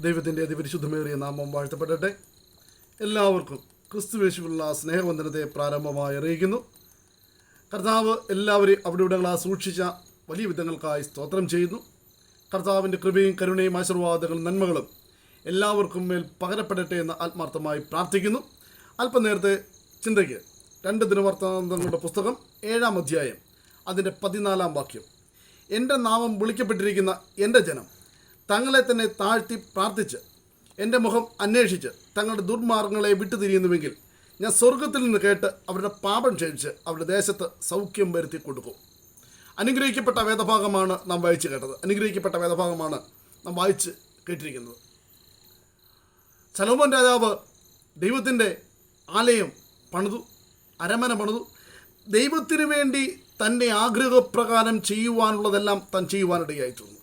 ദൈവത്തിന്റെ അതിപരിശുദ്ധമേറിയ നാമം വാഴ്ത്തപ്പെടട്ടെ. എല്ലാവർക്കും ക്രിസ്തുവേശുള്ള സ്നേഹവന്ദനത്തെ പ്രാരംഭമായി അറിയിക്കുന്നു. കർത്താവ് എല്ലാവരെയും അവിടെ ഇവിടങ്ങളാ സൂക്ഷിച്ച വലിയ വിധങ്ങൾക്കായി സ്തോത്രം ചെയ്യുന്നു. കർത്താവിന്റെ കൃപയും കരുണയും ആശീർവാദങ്ങളും നന്മകളും എല്ലാവർക്കും മേൽ പകരപ്പെടട്ടെ എന്ന് ആത്മാർത്ഥമായി പ്രാർത്ഥിക്കുന്നു. അല്പനേരത്തെ ചിന്തയ്ക്ക് രണ്ട് ദിനവർത്തങ്ങളുടെ പുസ്തകം ഏഴാം അധ്യായം അതിന്റെ പതിനാലാം വാക്യം. എന്റെ നാമം വിളിക്കപ്പെട്ടിരിക്കുന്ന എന്റെ ജനം തങ്ങളെ തന്നെ താഴ്ത്തി പ്രാർത്ഥിച്ച് എന്റെ മുഖം അന്വേഷിച്ച് തങ്ങളുടെ ദുർമാർഗങ്ങളെ വിട്ടുതിരിയുന്നുവെങ്കിൽ ഞാൻ സ്വർഗത്തിൽ നിന്ന് കേട്ട് അവരുടെ പാപം ക്ഷണിച്ച് അവരുടെ ദേശത്ത് സൗഖ്യം വരുത്തി കൊടുക്കും. അനുഗ്രഹിക്കപ്പെട്ട വേദഭാഗമാണ് നാം വായിച്ച് കേട്ടത്. അനുഗ്രഹിക്കപ്പെട്ട വേദഭാഗമാണ് നാം വായിച്ച് കേട്ടിരിക്കുന്നത്. സലോമോൻ രാജാവ് ദൈവത്തിന്റെ ആലയം പണിതു അരമന പണിതു. ദൈവത്തിനു വേണ്ടി തന്റെ ആഗ്രഹപ്രകാരം ചെയ്യുവാനുള്ളതെല്ലാം താൻ ചെയ്യുവാനിടയായി തീർന്നു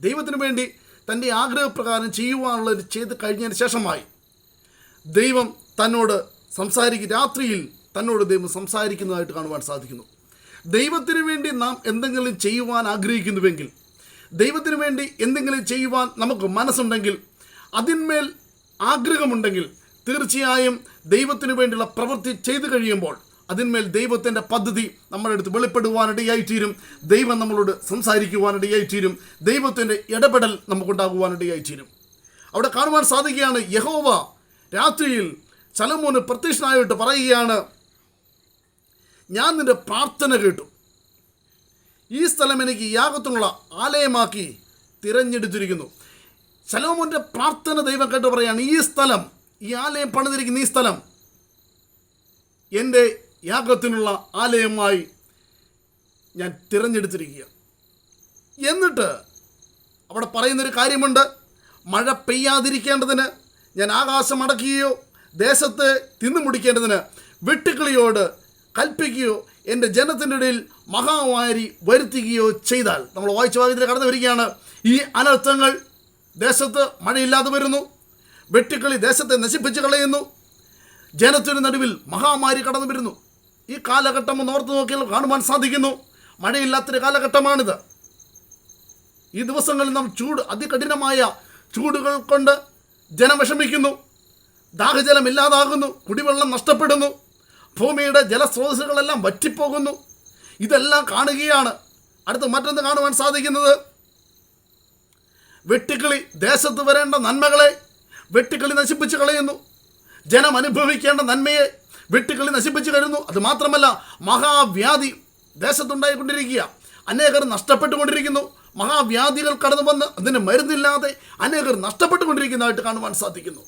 ദൈവത്തിന് വേണ്ടി തന്റെ ആഗ്രഹപ്രകാരം ചെയ്യുവാനുള്ളത് ചെയ്ത് കഴിഞ്ഞതിന് ശേഷമായി ദൈവം തന്നോട് സംസാരിക്കും. രാത്രിയിൽ തന്നോട് ദൈവം സംസാരിക്കുന്നതായിട്ട് കാണുവാൻ സാധിക്കുന്നു. ദൈവത്തിന് വേണ്ടി നാം എന്തെങ്കിലും ചെയ്യുവാൻ ആഗ്രഹിക്കുന്നുവെങ്കിൽ ദൈവത്തിന് വേണ്ടി എന്തെങ്കിലും ചെയ്യുവാൻ നമുക്ക് മനസ്സുണ്ടെങ്കിൽ അതിന്മേൽ ആഗ്രഹമുണ്ടെങ്കിൽ തീർച്ചയായും ദൈവത്തിന് വേണ്ടിയുള്ള പ്രവൃത്തി ചെയ്തു കഴിയുമ്പോൾ അതിന്മേൽ ദൈവത്തിന്റെ പദ്ധതി നമ്മുടെ അടുത്ത് വെളിപ്പെടുവാനിടയായിത്തീരും ദൈവം നമ്മളോട് സംസാരിക്കുവാനിടയായിത്തീരും ദൈവത്തിന്റെ ഇടപെടൽ നമുക്കുണ്ടാകുവാനിടയായിത്തീരും അവിടെ കാണുവാൻ സാധിക്കുകയാണ് യഹോവ. രാത്രിയിൽ ചലമോന് പ്രത്യക്ഷനായിട്ട് പറയുകയാണ് ഞാൻ നിന്റെ പ്രാർത്ഥന കേട്ടു. ഈ സ്ഥലം എനിക്ക് യാഗത്തിനുള്ള ആലയമാക്കി തിരഞ്ഞെടുത്തിരിക്കുന്നു. ശലോമോന്റെ പ്രാർത്ഥന ദൈവം കേട്ട് പറയാണ് ഈ സ്ഥലം ഈ ആലയം പണിതിരിക്കുന്ന ഈ സ്ഥലം എന്റെ യാഗത്തിനുള്ള ആലയമായി ഞാൻ തിരഞ്ഞെടുത്തിരിക്കുക എന്നിട്ട് അവിടെ പറയുന്നൊരു കാര്യമുണ്ട്. മഴ പെയ്യാതിരിക്കേണ്ടതിന് ഞാൻ ആകാശം അടക്കുകയോ ദേശത്തെ തിന്നു മുടിക്കേണ്ടതിന് വെട്ടുക്കിളിയോട് കൽപ്പിക്കുകയോ എന്റെ ജനത്തിന്റെ ഇടയിൽ മഹാമാരി വരുത്തുകയോ ചെയ്താൽ. നമ്മൾ വായിച്ച ഭാഗത്തിൽ കടന്നു വരികയാണ്. ഈ അനർത്ഥങ്ങൾ ദേശത്ത് മഴയില്ലാതെ വരുന്നു. വെട്ടുക്കിളി ദേശത്തെ നശിപ്പിച്ച് കളയുന്നു. ജനത്തിന് നടുവിൽ മഹാമാരി കടന്നു വരുന്നു. ഈ കാലഘട്ടം ഒന്ന് ഓർത്ത് നോക്കിയാൽ കാണുവാൻ സാധിക്കുന്നു. മഴയില്ലാത്തൊരു കാലഘട്ടമാണിത്. ഈ ദിവസങ്ങളിൽ നാം ചൂട് അതികഠിനമായ ചൂടുകൾ കൊണ്ട് ജനം വിഷമിക്കുന്നു. ദാഹജലം ഇല്ലാതാകുന്നു കുടിവെള്ളം നഷ്ടപ്പെടുന്നു. ഭൂമിയുടെ ജലസ്രോതസ്സുകളെല്ലാം വറ്റിപ്പോകുന്നു. ഇതെല്ലാം കാണുകയാണ്. അടുത്ത് മറ്റൊന്ന് കാണുവാൻ സാധിക്കുന്നത്. വെട്ടിക്കിളി ദേശത്ത് വരേണ്ട നന്മകളെ വെട്ടിക്കിളി നശിപ്പിച്ച് കളയുന്നു. ജനം അനുഭവിക്കേണ്ട നന്മയെ വെട്ടിക്കിളി നശിപ്പിച്ചു കഴിഞ്ഞു അത് മാത്രമല്ല മഹാവ്യാധി ദേശത്തുണ്ടായിക്കൊണ്ടിരിക്കുക. അനേകർ നഷ്ടപ്പെട്ടുകൊണ്ടിരിക്കുന്നു. മഹാവ്യാധികൾ കടന്നു വന്ന് അതിന് മരുന്നില്ലാതെ അനേകർ നഷ്ടപ്പെട്ടുകൊണ്ടിരിക്കുന്നതായിട്ട് കാണുവാൻ സാധിക്കുന്നു.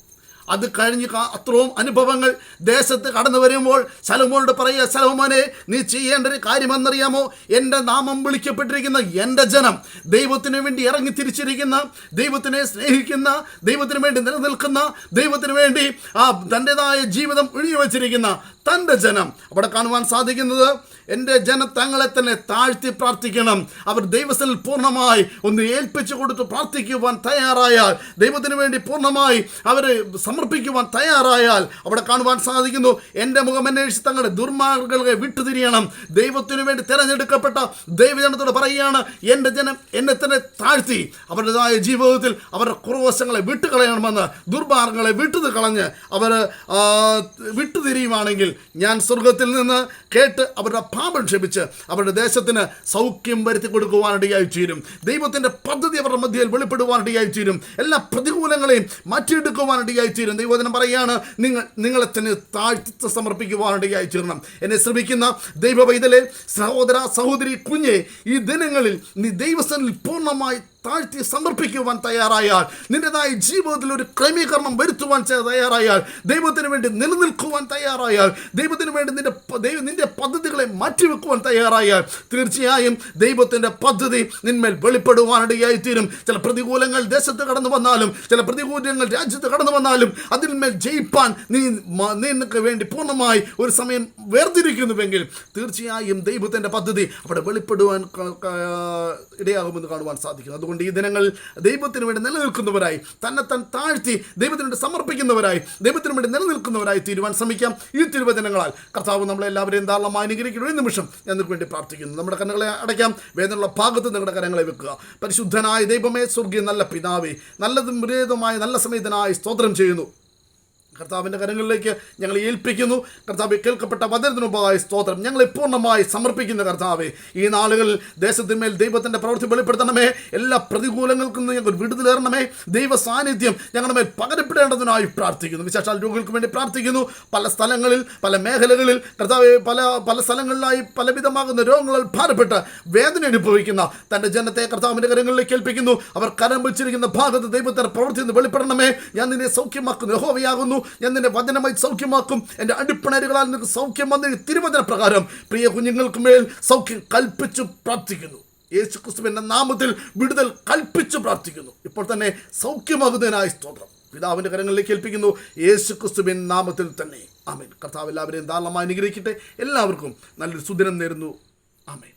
അത് കഴിഞ്ഞ് അത്രയും അനുഭവങ്ങൾ ദേശത്ത് കടന്നു വരുമ്പോൾ സലമോനോട് പറയുക സലമോനെ നീ ചെയ്യേണ്ട ഒരു കാര്യം എന്നറിയാമോ എന്റെ നാമം വിളിക്കപ്പെട്ടിരിക്കുന്ന എന്റെ ജനം ദൈവത്തിന് വേണ്ടി ഇറങ്ങി തിരിച്ചിരിക്കുന്ന ദൈവത്തിനെ സ്നേഹിക്കുന്ന ദൈവത്തിന് വേണ്ടി നിലനിൽക്കുന്ന ദൈവത്തിന് വേണ്ടി ആ തന്റെതായ ജീവിതം ഒഴിഞ്ഞു വച്ചിരിക്കുന്ന തന്റെ ജനം. അവിടെ കാണുവാൻ സാധിക്കുന്നത് എന്റെ ജനം തങ്ങളെ തന്നെ താഴ്ത്തി പ്രാർത്ഥിക്കണം. അവർ ദൈവത്തിൽ പൂർണമായി ഒന്ന് ഏൽപ്പിച്ചു കൊടുത്ത് പ്രാർത്ഥിക്കുവാൻ തയ്യാറായാൽ ദൈവത്തിന് വേണ്ടി പൂർണമായി അവരെ സമർപ്പിക്കുവാൻ തയ്യാറായാൽ അവിടെ കാണുവാൻ സാധിക്കുന്നു എന്റെ മുഖം അന്വേഷിച്ച് തങ്ങളുടെ ദുർമാർഗങ്ങളെ വിട്ടുതിരിയണം. ദൈവത്തിന് വേണ്ടി തിരഞ്ഞെടുക്കപ്പെട്ട ദൈവജനത്തോട് പറയുകയാണ് എന്റെ ജനം എന്നെ തന്നെ താഴ്ത്തി അവരുടേതായ ജീവിതത്തിൽ അവരുടെ കുറവശങ്ങളെ വിട്ടുകളയണമെന്ന് ദുർമാർഗങ്ങളെ വിട്ടു കളഞ്ഞ് അവർ വിട്ടുതിരിയുവാണെങ്കിൽ ഞാൻ സ്വർഗത്തിൽ നിന്ന് കേട്ട് അവരുടെ പാപം ക്ഷമിച്ച് അവരുടെ ദേശത്തിന് സൗഖ്യം വരുത്തി കൊടുക്കുവാനിടയായി തീരും. ദൈവത്തിന്റെ പദ്ധതി അവരുടെ മധ്യയിൽ വെളിപ്പെടുവാനിടയായി തീരും. എല്ലാ പ്രതികൂലങ്ങളെയും മാറ്റിയെടുക്കുവാനിടയായി തീരും. ദൈവത്തിന് പറയുകയാണ് നിങ്ങൾ നിങ്ങളെ തന്നെ താഴ്ത്തി സമർപ്പിക്കുവാനിടയായി തീരണം. എന്നെ ശ്രമിക്കുന്ന ദൈവ സഹോദര സഹോദരി കുഞ്ഞെ ഈ ദിനങ്ങളിൽ നീ ദൈവസ്ഥനിൽ പൂർണമായി താഴ്ത്തി സമർപ്പിക്കുവാൻ തയ്യാറായാൽ നിന്റെതായ ജീവിതത്തിൽ ഒരു ക്രമീകരണം വരുത്തുവാൻ തയ്യാറായാൽ ദൈവത്തിന് വേണ്ടി നിലനിൽക്കുവാൻ തയ്യാറായാൽ ദൈവത്തിന് വേണ്ടി നിന്റെ പ- ദൈവം നിന്റെ പദ്ധതികളെ മാറ്റിവെക്കുവാൻ തയ്യാറായാൽ തീർച്ചയായും ദൈവത്തിന്റെ പദ്ധതി നിന്മേൽ വെളിപ്പെടുവാനിടയായി തീരും ചില പ്രതികൂലങ്ങൾ ദേശത്ത് കടന്നു വന്നാലും ചില പ്രതികൂലങ്ങൾ രാജ്യത്ത് കടന്നു വന്നാലും അതിന്മേൽ ജയിപ്പാൻ നീ നിനക്ക് വേണ്ടി പൂർണമായി ഒരു സമയം വേർതിരിക്കുന്നുവെങ്കിൽ തീർച്ചയായും ദൈവത്തിന്റെ പദ്ധതി അവിടെ വെളിപ്പെടുവാൻ ഇടയാകുമെന്ന് കാണുവാൻ സാധിക്കും. അതുകൊണ്ട് അതുകൊണ്ട് ഈ ദിനങ്ങൾ ദൈവത്തിന് വേണ്ടി നിലനിൽക്കുന്നവരായി തന്നെ താൻ താഴ്ത്തി ദൈവത്തിന് വേണ്ടി സമർപ്പിക്കുന്നവരായി ദൈവത്തിന് വേണ്ടി നിലനിൽക്കുന്നവരായി തീരുവാൻ ശ്രമിക്കാം ഈ തിരുവചനങ്ങളാൽ. കർത്താവ് നമ്മളെല്ലാവരെയും ധാരാളമായി അനുഗ്രഹിക്കുന്ന ഒരു നിമിഷം ഞാൻ നിങ്ങൾക്ക് വേണ്ടി പ്രാർത്ഥിക്കുന്നു. നമ്മുടെ കണ്ണുകളെ അടയ്ക്കാം. വേദനയുള്ള ഭാഗത്ത് നിങ്ങളുടെ കരങ്ങളെ വെക്കുക. പരിശുദ്ധനായ ദൈവമേ സ്വർഗീയ നല്ല പിതാവേ നല്ലതും വിരേതുമായ നല്ല സമയത്തിനായി സ്തോത്രം ചെയ്യുന്നു. കർത്താവിന്റെ കരങ്ങളിലേക്ക് ഞങ്ങൾ ഏൽപ്പിക്കുന്നു. കർത്താവ് കേൾക്കപ്പെട്ട വചനത്തിന് സ്തോത്രം. ഞങ്ങളെ പൂർണമായി സമർപ്പിക്കുന്ന കർത്താവെ. ഈ നാളുകളിൽ ദേശത്തിന്മേൽ ദൈവത്തിന്റെ പ്രവൃത്തി വെളിപ്പെടുത്തണമേ. എല്ലാ പ്രതികൂലങ്ങൾക്കും ഞങ്ങൾ വിടുതലേറണമേ. ദൈവ സാന്നിധ്യം ഞങ്ങളുടെ മേൽ പകരപ്പെടേണ്ടതിനായി പ്രാർത്ഥിക്കുന്നു. വിശേഷാൽ രോഗികൾക്ക് വേണ്ടി പ്രാർത്ഥിക്കുന്നു. പല സ്ഥലങ്ങളിൽ പല മേഖലകളിൽ കർത്താവ് പല പല സ്ഥലങ്ങളിലായി പലവിധമാകുന്ന രോഗങ്ങളിൽ ഭാരപ്പെട്ട് വേദന അനുഭവിക്കുന്ന തന്റെ ജനത്തെ കർത്താവിന്റെ കരങ്ങളിലേക്ക് ഏൽപ്പിക്കുന്നു. അവർ കരം വെച്ചിരിക്കുന്ന ഭാഗത്ത് ദൈവത്തിന്റെ പ്രവൃത്തി വെളിപ്പെടണമേ. ഞാൻ നിന്നെ സൗഖ്യമാക്കുന്നു. യഹോവയാകുന്നു. ഞാൻ നിന്നെ വചനമായി സൗഖ്യമാക്കും. എന്റെ അടിപ്പിണരുകളാൽ നിനക്ക് സൗഖ്യം വന്ന. തിരുവചന പ്രകാരം പ്രിയ കുഞ്ഞുങ്ങൾക്ക് മേൽ സൗഖ്യം കൽപ്പിച്ചു പ്രാർത്ഥിക്കുന്നു. യേശു എന്ന നാമത്തിൽ വിടുതൽ കൽപ്പിച്ചു പ്രാർത്ഥിക്കുന്നു. ഇപ്പോൾ തന്നെ സൗഖ്യമാകുന്നതിനായി സ്തോത്രം. പിതാവിന്റെ കരങ്ങളിലേക്ക് ഏൽപ്പിക്കുന്നു. യേശു ക്രിസ്തുവിൻ നാമത്തിൽ തന്നെ. ആമേൻ. കർത്താവ് എല്ലാവരെയും ധാരാളമായി അനുഗ്രഹിക്കട്ടെ. എല്ലാവർക്കും നല്ലൊരു സുദിനം നേരുന്നു. ആമേൻ.